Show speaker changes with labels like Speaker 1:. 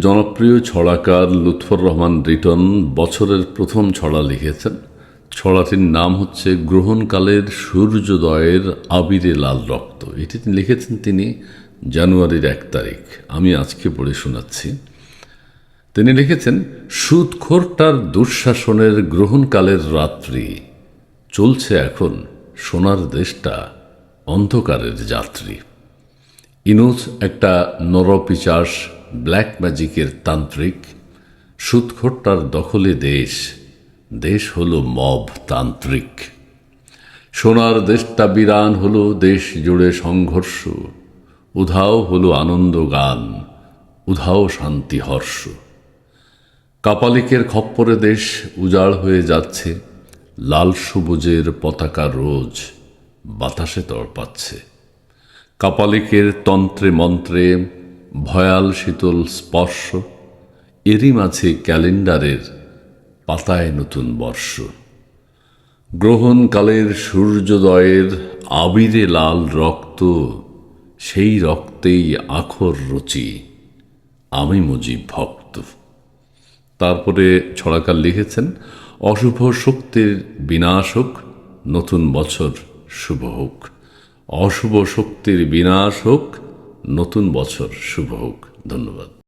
Speaker 1: জনপ্রিয় ছড়াকার লুৎফর রহমান রিটন বছরের প্রথম ছড়া লিখেছেন। ছড়াটির নাম হচ্ছে গ্রহণকালের সূর্যোদয়ের আবিরে লাল রক্ত। এটি লিখেছেন তিনি জানুয়ারির এক তারিখ। আমি আজকে পড়ে শোনাচ্ছি। তিনি লিখেছেন সুদখোরটার দুঃশাসনের গ্রহণকালের রাত্রি। চলছে এখন সোনার দেশটা, অন্ধকারের যাত্রী। ইনুস একটা নরপিচাস ব্ল্যাক ম্যাজিকের তান্ত্রিক সুদখোরটার দখলে দেশ দেশ হলো মব তান্ত্রিক। সোনার দেশটা বিরান হলো দেশ জুড়ে সংঘর্ষ, উধাও হলো আনন্দ গান, উধাও শান্তি হর্ষ। কাপালিকের খপ্পরে দেশ উজাড় হয়ে যাচ্ছে, লাল সবুজের পতাকা রোজ বাতাসে তড়পাচ্ছে। কাপালিকের তন্ত্রে মন্ত্রে ভয়াল শীতল স্পর্শ, এরই মাঝে ক্যালেন্ডারের পাতায় নতুন বর্ষ। গ্রহণকালের সূর্যোদয়ের আবিরে লাল রক্ত, সেই রক্তেই আখর রুচি, আমি মুজিব ভক্ত। তারপরে ছড়াকার লিখেছেন, অশুভ শক্তির বিনাশ হোক, নতুন বছর শুভ হোক। অশুভ শক্তির বিনাশ হোক নতুন বছর শুভ হোক। ধন্যবাদ।